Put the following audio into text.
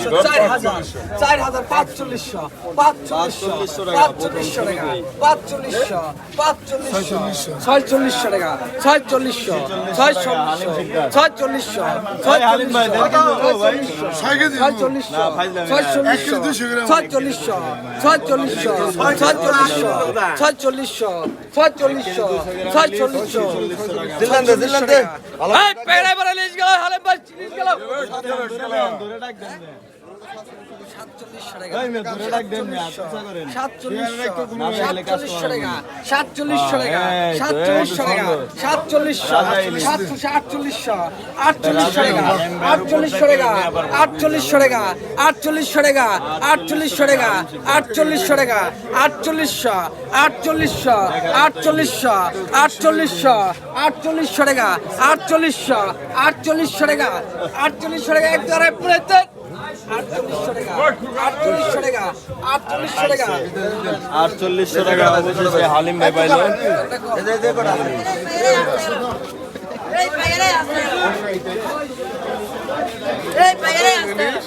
পাঁচচল্লিশশো চার হাজার চার হাজার পাঁচচল্লিশশো পাঁচচল্লিশশো পাঁচচল্লিশশো টাকা। পাঁচচল্লিশশো পাঁচচল্লিশশো ছয়চল্লিশশো। টাকা ছয়চল্লিশশো ছয়চল্লিশশো ছয়চল্লিশশো ছয়চল্লিশশো ছয়চল্লিশশো ছয়চল্লিশশো ছয়চল্লিশশো ছয়চল্লিশশো ছয়চল্লিশশো ছয়চল্লিশশো ছয়চল্লিশশো ছয়চল্লিশশো। দিল্লান দে দিল্লান দে। এই পেড়ে পরে লিজ গেল হালে বাস লিজ গেল। আটচল্লিশ টাকা আটচল্লিশ টাকা আটচল্লিশ টাকা এক দ্বারা আটচল্লিশশো টাকা আটচল্লিশশো টাকা আটচল্লিশশো টাকা অবশেষে হালিম ভাই পাইল